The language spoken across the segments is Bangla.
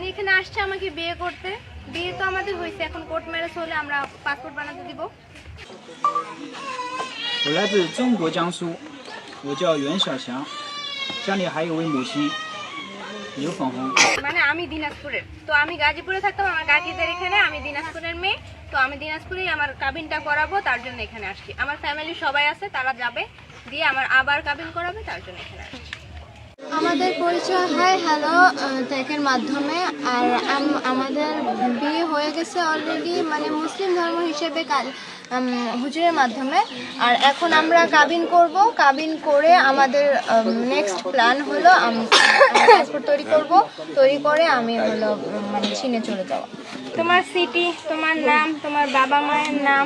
উনি এখানে আসছে আমাকে বিয়ে করতে বিয়ে তো আমাদের হয়েছে এখন কোর্ট ম্যারেজ হলে আমরা পাসপোর্ট বানাতে দিব 我来自中国江苏，我叫袁小强，家里还有位母亲刘粉红。 মানে আমি দিনাজপুরের তো আমি গাজীপুরে থাকতাম আমার কাকিদের এখানে আমি দিনাজপুরের মেয়ে তো আমি দিনাজপুরেই আমার কাবিনটা করাবো তার জন্য এখানে আসছি আমার ফ্যামিলি সবাই আছে তারা যাবে দিয়ে আমার আবার কাবিন করাবে তার জন্য এখানে আসছি আমাদের পরিচয় হয় হ্যালো টেকের মাধ্যমে। আর আমাদের বিয়ে হয়ে গেছে অলরেডি মানে মুসলিম ধর্ম হিসেবে কাল- হুজুরের মাধ্যমে। আর এখন আমরা কাবিন করব। কাবিন করে আমাদের নেক্সট প্ল্যান হলো পাসপোর্ট তৈরি করব। তৈরি করে আমি হলো মানে চীনে চলে যাওয়া তোমার সিটি তোমার নাম, তোমার বাবা মায়ের নাম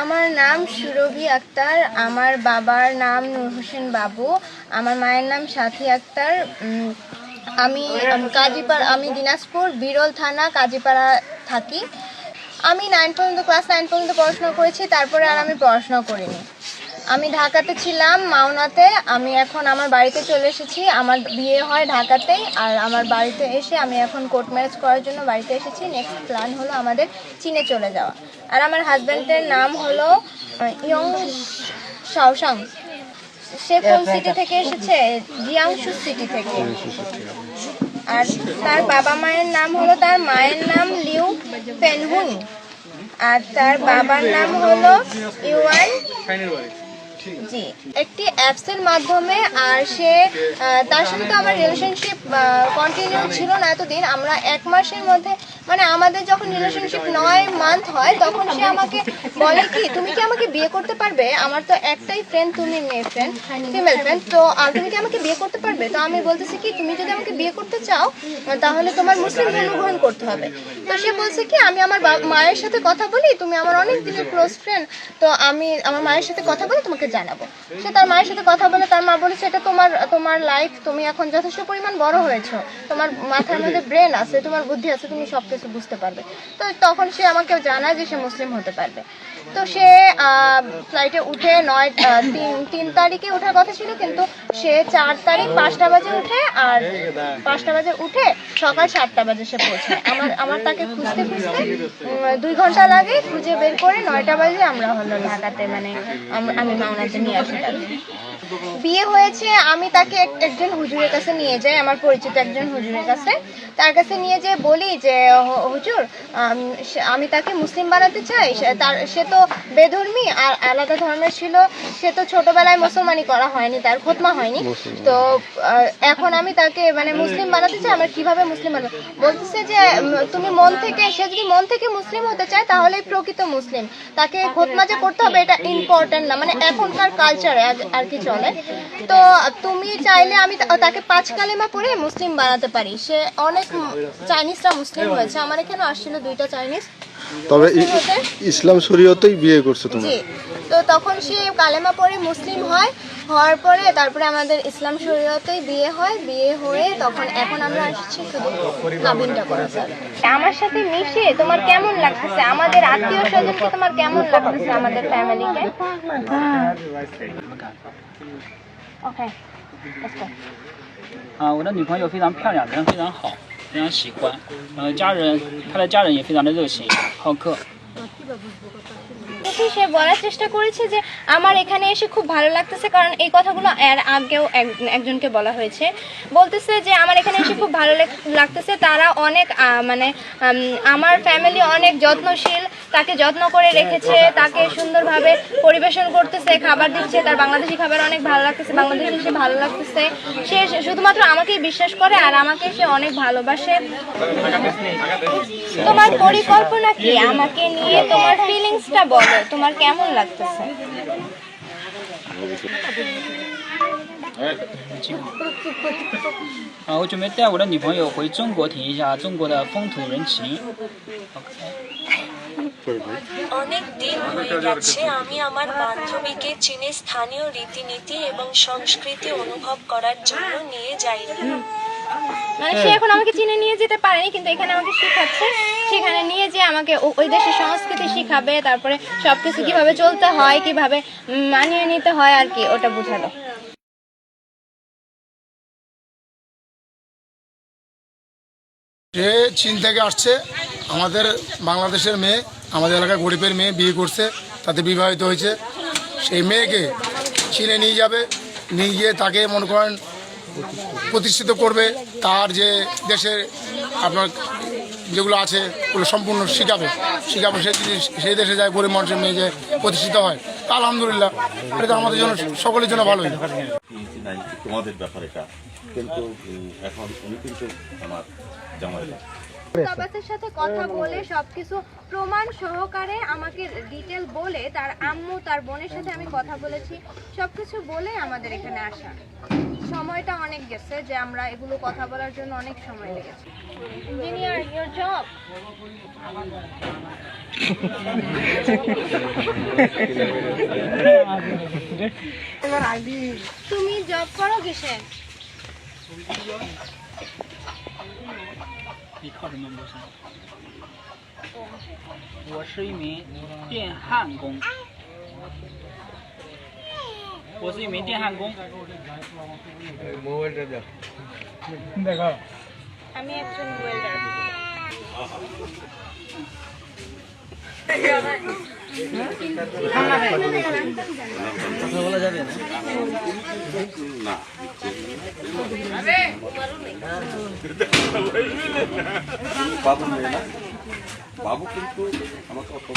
আমার নাম সুরভি আক্তার, আমার বাবার নাম নূর হোসেন বাবু, আমার মায়ের নাম সাথী আক্তার আমি কাজীপাড়া, আমি দিনাজপুর, বিরল থানা, কাজীপাড়া থাকি। আমি নাইন পর্যন্ত ক্লাস নাইন পর্যন্ত পড়াশোনা করেছি, তারপরে আর আমি পড়াশোনা করিনি। আমি ঢাকাতে ছিলাম মাওনাতে। আমি এখন আমার বাড়িতে চলে এসেছি। আমার বিয়ে হয় ঢাকাতেই আর আমার বাড়িতে এসে আমি এখন কোর্ট ম্যারেজ করার জন্য বাড়িতে এসেছি। নেক্সট প্ল্যান হলো আমাদের চীনে চলে যাওয়া। আর আমার হাজব্যান্ডের নাম হলো ইয়ং শাওসাং সে কোন সিটি থেকে এসেছে? জিয়াংশু সিটি থেকে। আর তার বাবা মায়ের নাম হলো তার মায়ের নাম লিউ পেনহুন আর তার বাবার নাম হলো ইউয়ান জি। একটি অ্যাপসের মাধ্যমে আর সে তার সাথে তো আমার রিলেশনশিপ কন্টিনিউ ছিল না এতদিন। আমরা এক মাসের মধ্যে মানে আমাদের যখন রিলেশনশিপ নয় মান্থ হয়, তখন সে আমাকে বলে কি, তুমি কি আমাকে বিয়ে করতে পারবে? আমার তো একটাই ফ্রেন্ড তুমি মেয়ে ফ্রেন্ড ফিমেল ফ্রেন্ড তো তুমি কি আমাকে বিয়ে করতে পারবে? তো আমি বলতেছি কি, তুমি যদি আমাকে বিয়ে করতে চাও, তাহলে তোমার মুসলিম ধর্ম গ্রহণ করতে হবে। তো সে বলছে কি, আমি আমার মায়ের সাথে কথা বলি, তুমি আমার অনেক দিনের ক্লোজ ফ্রেন্ড তো আমি আমার মায়ের সাথে কথা বলে তোমাকে জানাব। সে তার মায়ের সাথে কথা বলে, তার মা বলেছে, এটা তোমার তোমার লাইফ তুমি এখন যথেষ্ট পরিমাণ বড় হয়েছো। তোমার মাথার মধ্যে ব্রেন আছে, তোমার বুদ্ধি আছে, তুমি সব কিছু বুঝতে পারবে। তো তখন সে আমাকে জানায় যে সে মুসলিম হতে পারবে। তো সে ফ্লাইটে উঠে নয় তিন তিন তারিখে ওঠার কথা ছিল, কিন্তু সে চার তারিখ পাঁচটা বাজে উঠে আর পাঁচটা বাজে উঠে সকাল সাতটা বাজে সে পৌঁছায়। আমার আমার তাকে খুঁজতে খুঁজতে দুই ঘণ্টা লাগে খুঁজে বের করে নয়টা বাজে আমরা হলো ঢাকাতে মানে আম- মাওনাতে নিয়ে আসি বিয়ে হয়েছে, আমি তাকে এক- একজন হুজুরের কাছে নিয়ে যাই, আমার পরিচিত একজন হুজুরের কাছে। তার কাছে নিয়ে যেয়ে বলি যে "হ- হুজুর আমি তাকে মুসলিম বানাতে চাই। সে- তার সে তো বেধর্মী আর আলাদা ধর্মের ছিল। সে তো ছোটবেলায় মুসলমানি করা হয়নি তার খতমা হয়নি। তো এখন আমি তাকে মানে মুসলিম বানাতে চাই আমার কীভাবে মুসলিম বানাবো? বলতেছে যে তুমি মন থেকে সে যদি মন থেকে মুসলিম হতে চায় তাহলে প্রকৃত মুসলিম। তাকে খতমা যে করতে হবে এটা ইম্পর্টেন্ট না। মানে এখনকার কালচারে আর কি চলে। তো তুমি চাইলে আমি তাকে পাঁচ কালেমা পড়ে মুসলিম বানাতে পারি। সে অনেক ম- চাইনিজরা মুসলিম হয়েছে আমার এখানে আসছিল দুইটা চাইনিজ তবে ই- মুসলিম হতে ইসলাম শরীয়তেই বিয়ে করছো তুমি জি তো তখন সে কালেমা পড়ে মুসলিম হয় হওয়ার পরে তারপরে আমাদের ইসলাম শরীয়তেই বিয়ে হয় বিয়ে হয়ে তখন এখন আমরা আসছি শুধু কাবিনটা করা যাবে আমার সাথে মিশে তোমার কেমন লাগতেছে আমাদের আত্মীয় স্বজনকে তোমার কেমন লাগতেছে আমাদের ফ্যামিলিকে ওকে 啊，我的女朋友非常漂亮，人非常好， 非常喜欢。然后，家人，他的家人也非常的热情好客。দেখি সে বলার চেষ্টা করেছে যে আমার এখানে এসে খুব ভালো লাগতেছে, কারণ এই কথাগুলো এর আগেও এক- একজনকে বলা হয়েছে। বলতেছে যে আমার এখানে এসে খুব ভালো লাগ- লাগতেছে, তারা অনেক মানে আমার ফ্যামিলি অনেক যত্নশীল, তাকে যত্ন করে রেখেছে, তাকে সুন্দরভাবে পরিবেশন করতেছে, খাবার দিচ্ছে, তার বাংলাদেশি খাবার অনেক ভালো লাগতেছে, বাংলাদেশি সে ভালো লাগতেছে। সে শুধুমাত্র আমাকেই বিশ্বাস করে, আর আমাকে সে অনেক ভালোবাসে। তোমার পরিকল্পনা কি? আমাকে নিয়ে তোমার ফিলিংসটা বলো। তোমার কেমন লাগতেছে 啊，我准备带我的女朋友回中国体验一下中国的风土人情。OK。 অনেক দিন হয়ে গেছে আমি আমার বান্ধবীকে চীনে স্থানীয় রীতিনীতি এবং সংস্কৃতি অনুভব করার জন্য নিয়ে যাইনি মানে সে এখন আমাকে চিনে নিয়ে যেতে পারেনি কিন্তু এখানে আমাকে শেখাচ্ছে। সেখানে নিয়ে যে আমাকে ওই দেশের সংস্কৃতি শিখাবে তারপরে সবকিছু কীভাবে চলতে হয় কীভাবে মানিয়ে নিতে হয় আর কি ওটা বোঝালো। সে চীন থেকে আসছে আমাদের বাংলাদেশের মেয়ে আমাদের এলাকায় গরিবের মেয়ে বিয়ে করছে তাতে বিবাহিত হয়েছে। সেই মেয়েকে চীনে নিয়ে যাবে নিয়ে গিয়ে তাকে মনে করেন প্রতিষ্ঠিত করবে তার যে দেশের আপনার যেগুলো আছে ওগুলো সম্পূর্ণ শিখাবে। শিখাবে সে যদি সেই দেশে যায় গরিব মানুষের মেয়ে যে প্রতিষ্ঠিত হয় তা আলহামদুলিল্লাহ। এটা তো আমাদের জন্য সকলের জন্য ভালোই। তোমাদের ব্যাপার এটা। কিন্তু এখন উনি কিন্তু আমার জামাই না। সাথে কথা বলে সবকিছু প্রমাণ সহকারে আমাকে ডিটেল বলে তার আম্মু তার বোনের সাথে আমি কথা বলেছি। সবকিছু বলে আমাদের এখানে আসা। সময়টা অনেক গেছে যে আমরা এগুলো কথা বলার জন্য অনেক সময় লেগেছে ইঞ্জিনিয়ার ইয়োর জব তুমি জব করো কিসে 你靠什么谋生？我是一名电焊工， 我是一名电焊工。 আমি একজন ওয়েল্ডার না বাবু মেয়ে না বাবু কিন্তু আমাকে অত